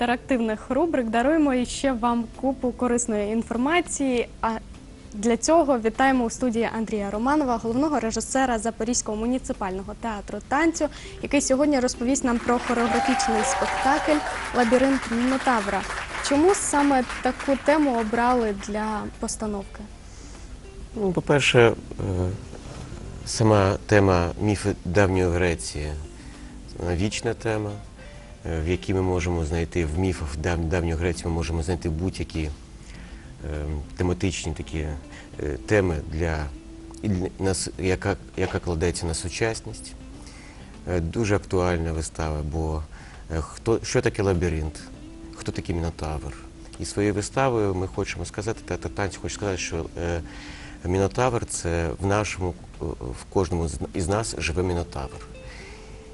інтерактивних рубрик даруємо іще вам купу корисної інформації. А для цього вітаємо у студії Андрія Романова, головного режисера Запорізького муніципального театру танцю, який сьогодні розповість нам про хореографічний спектакль Лабіринт Мінотавра. Чому саме таку тему обрали для постановки? Ну, по-перше, е, сама тема міфи давньої Греції вічна тема, в якій ми можемо знайти в міфах дав- давньої Греції ми можемо знайти будь-які е, тематичні такі е, теми, для, нас, яка, яка кладеться на сучасність. Е, Дуже актуальна вистава, бо е, хто, що таке лабіринт, хто такий мінотавр. І своєю виставою ми хочемо сказати, театр танцю хоче сказати, що е, мінотавр це в нашому, е, в кожному із нас живе мінотавр.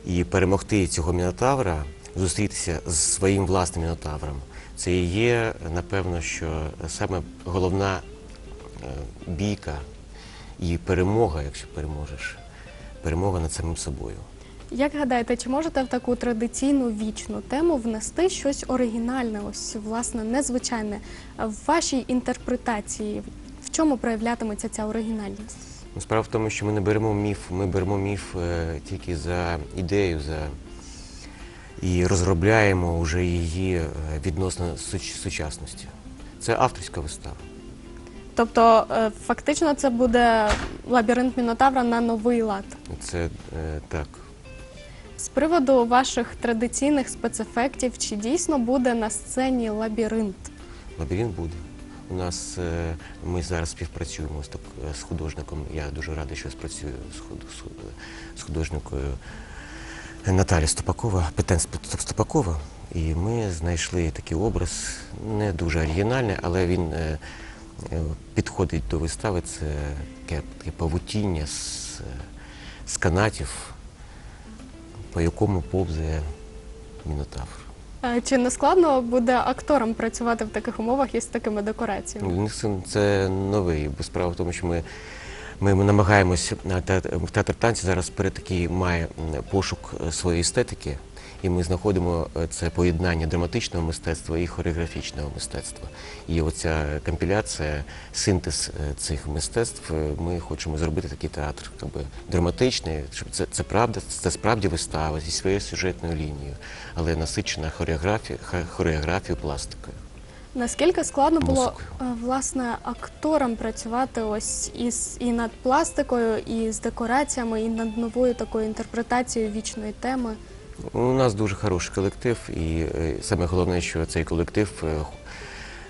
І перемогти цього мінотавра, зустрітися з своїм власним мінотавром, це і є, напевно, що саме головна е, бійка і перемога, якщо переможеш, перемога над самим собою. Як гадаєте, чи можете в таку традиційну вічну тему внести щось оригінальне, ось власне незвичайне в вашій інтерпретації? В чому проявлятиметься ця оригінальність? Ну, Справа в тому, що ми не беремо міф, ми беремо міф е, тільки за ідею, за і розробляємо вже її е, відносно сучасності. Це авторська вистава. Тобто, е, фактично, це буде лабіринт Мінотавра на новий лад. Це е, так. З приводу ваших традиційних спецефектів, чи дійсно буде на сцені лабіринт? Лабіринт буде. У нас ми зараз співпрацюємо з, художником. Я дуже радий, що спрацюю з художникою Наталі Стопакова, Петен Стоп- Стопакова. І ми знайшли такий образ, не дуже оригінальний, але він е, е, підходить до вистави. Це таке, таке павутіння з, з канатів, по якому повзає мінотавр. Чи не складно буде акторам працювати в таких умовах і з такими декораціями? Це, це новий, бо справа в тому, що ми, ми намагаємось на театр, театр танцю зараз перед такий має пошук е, своєї естетики, і ми знаходимо е, це поєднання драматичного мистецтва і хореографічного мистецтва. І оця компіляція, синтез е, цих мистецтв, е, ми хочемо зробити такий театр, якби драматичний, щоб це, це правда, це справді вистава зі своєю сюжетною лінією, але насичена хореографією, хореографією пластикою. Наскільки складно було е, власне акторам працювати ось із і над пластикою, і з декораціями, і над новою такою інтерпретацією вічної теми? У нас дуже хороший колектив, і е, саме головне, що цей колектив е,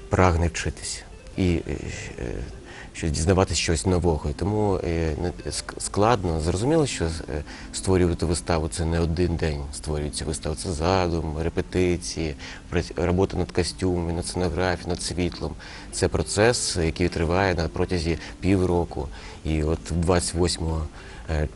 прагне вчитися і щось дізнаватися щось нового. Тому е, складно. Зрозуміло, що е, створювати виставу це не один день створюється вистава. Це задум, репетиції, робота над костюмами, над сценографією, над світлом. Це процес, який триває на протязі півроку. І от 28 е,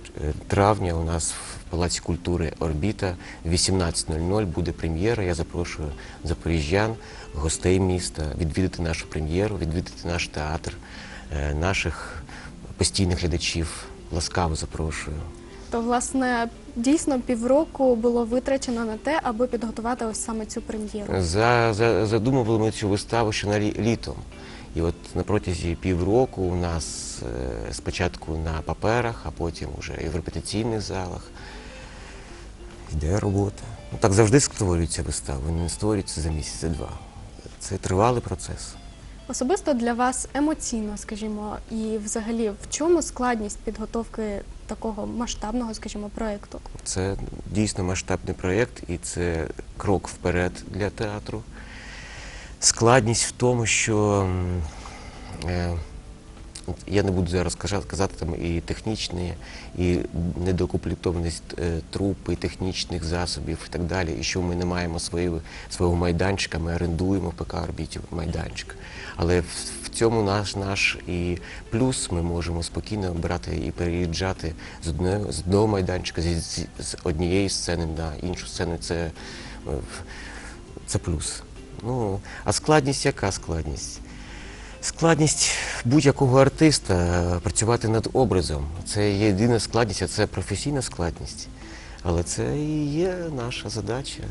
травня у нас в Палаці культури Орбіта в 18.00 буде прем'єра. Я запрошую запоріжжян, гостей міста відвідати нашу прем'єру, відвідати наш театр, наших постійних глядачів. Ласкаво запрошую. То власне дійсно півроку було витрачено на те, аби підготувати ось саме цю прем'єру. За, за, задумували ми цю виставу ще на лі- літом. І от на протязі півроку у нас е, спочатку на паперах, а потім вже і в репетиційних залах йде робота. Ну, так завжди створюються вистави, вони не створюються за місяць, за два. Це тривалий процес. Особисто для вас емоційно, скажімо, і взагалі в чому складність підготовки такого масштабного, скажімо, проєкту? Це дійсно масштабний проєкт і це крок вперед для театру. Складність в тому, що е, я не буду зараз казати, там і технічні, і недокомплектованість е, трупи, технічних засобів і так далі. І що ми не маємо свою, свого майданчика, ми орендуємо в ПК орбіті майданчик. Але в, в цьому наш наш і плюс ми можемо спокійно брати і переїжджати з одного, з одного майданчика, з, з, з однієї сцени на іншу сцену. Це, е, це плюс. Ну, а складність яка складність? Складність будь-якого артиста е, працювати над образом. Це єдина складність, а це професійна складність. Але це і є наша задача,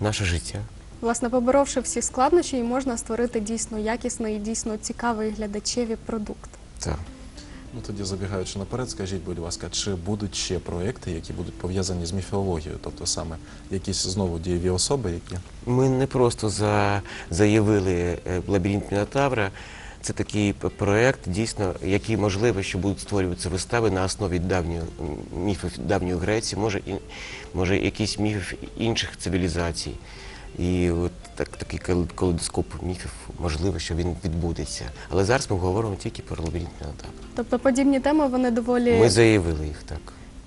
наше життя. Власне, поборовши всі складнощі, і можна створити дійсно якісний і дійсно цікавий глядачеві продукт. Так. Ну тоді забігаючи наперед, скажіть, будь ласка, чи будуть ще проекти, які будуть пов'язані з міфологією, тобто саме якісь знову дієві особи, які Ми не просто за, заявили е, лабіринт Мінотавра. Це такий проект, дійсно, який можливо, що будуть створюватися вистави на основі давньої міфів давньої Греції, може, і, може якісь міфів інших цивілізацій. І от так, такий кал- калейдоскоп міфів, можливо, що він відбудеться. Але зараз ми говоримо тільки про лабіринт Мінотавра. Тобто подібні теми вони доволі Ми заявили їх так,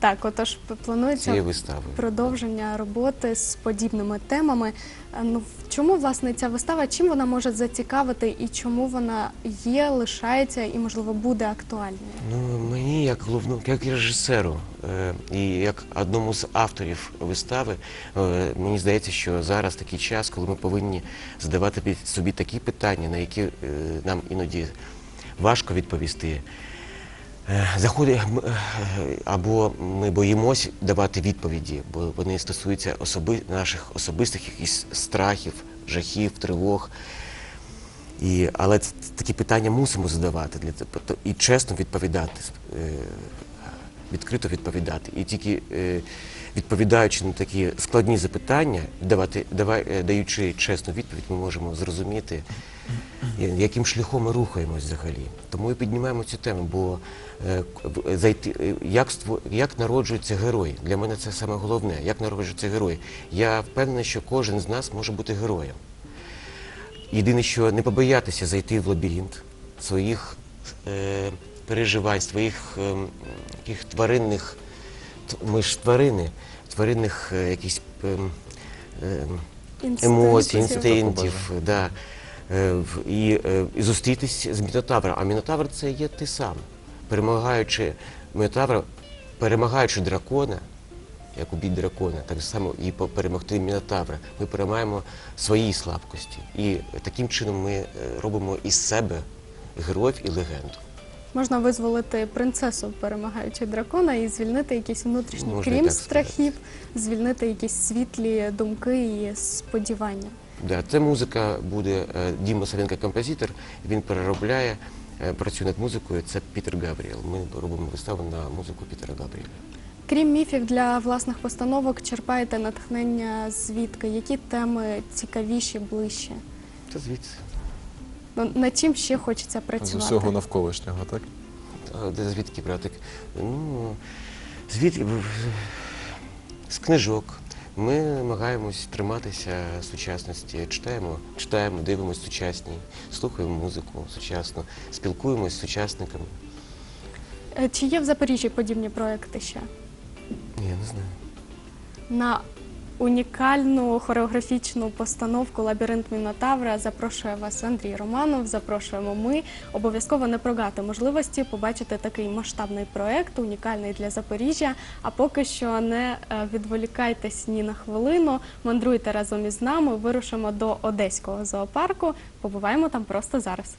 так, отож планується цією виставою. продовження роботи з подібними темами. Е, Ну чому власне ця вистава? Чим вона може зацікавити і чому вона є, лишається і можливо буде актуальною? Ну, мені як головному, як режисеру е, і як одному з авторів вистави, е, мені здається, що зараз такий час, коли ми повинні задавати собі такі питання, на які е, нам іноді важко відповісти. Е, Заходить е, або ми боїмось давати відповіді, бо вони стосуються особи, наших особистих якихось страхів, жахів, тривог. І, але такі питання мусимо задавати для цього і чесно відповідати, е, відкрито відповідати. І тільки відповідаючи на такі складні запитання, давати, давай, е, даючи чесну відповідь, ми можемо зрозуміти, яким шляхом ми рухаємось взагалі. Тому і піднімаємо цю тему, бо е, зайти, е, як, ство- як народжується герой. Для мене це саме головне, як народжується герой. Я впевнений, що кожен з нас може бути героєм. Єдине, що не побоятися зайти в лабіринт своїх е, переживань, своїх е, тваринних, ми ж тварини, тваринних е, якихось е, е, емоцій, Інстинктів. да, е, в- і, е, і зустрітись з Мінотавром. А Мінотавр це є ти сам. Перемагаючи Мінотавра, перемагаючи дракона, як убіть дракона, так само і по- перемогти Мінотавра. Ми переймаємо свої слабкості. І таким чином ми е, робимо із себе героїв і легенду. Можна визволити принцесу, перемагаючи дракона, і звільнити якісь внутрішні, Можна крім страхів, звільнити якісь світлі думки і сподівання. Да, це музика буде е, Діма Савенко композитор. Він переробляє, е, працює над музикою. Це Пітер Габріел. Ми робимо виставу на музику Пітера Габріеля. Крім міфів для власних постановок, черпаєте натхнення звідки? Які теми цікавіші, ближче? Це звідси. Ну, над чим ще хочеться з працювати? усього навколишнього, так? А де звідки брати? Ну, звідки? З книжок. Ми намагаємось триматися сучасності. Читаємо, читаємо, дивимося сучасні, слухаємо музику сучасну, спілкуємось з сучасниками. Е, Чи є в Запоріжжі подібні проекти ще? Ні, Я не знаю. На унікальну хореографічну постановку Лабіринт Мінотавра запрошує вас Андрій Романов. Запрошуємо ми. Обов'язково не прогати можливості побачити такий масштабний проект, унікальний для Запоріжжя. А поки що не е, відволікайтесь ні на хвилину. Мандруйте разом із нами. Вирушимо до Одеського зоопарку. Побуваємо там просто зараз.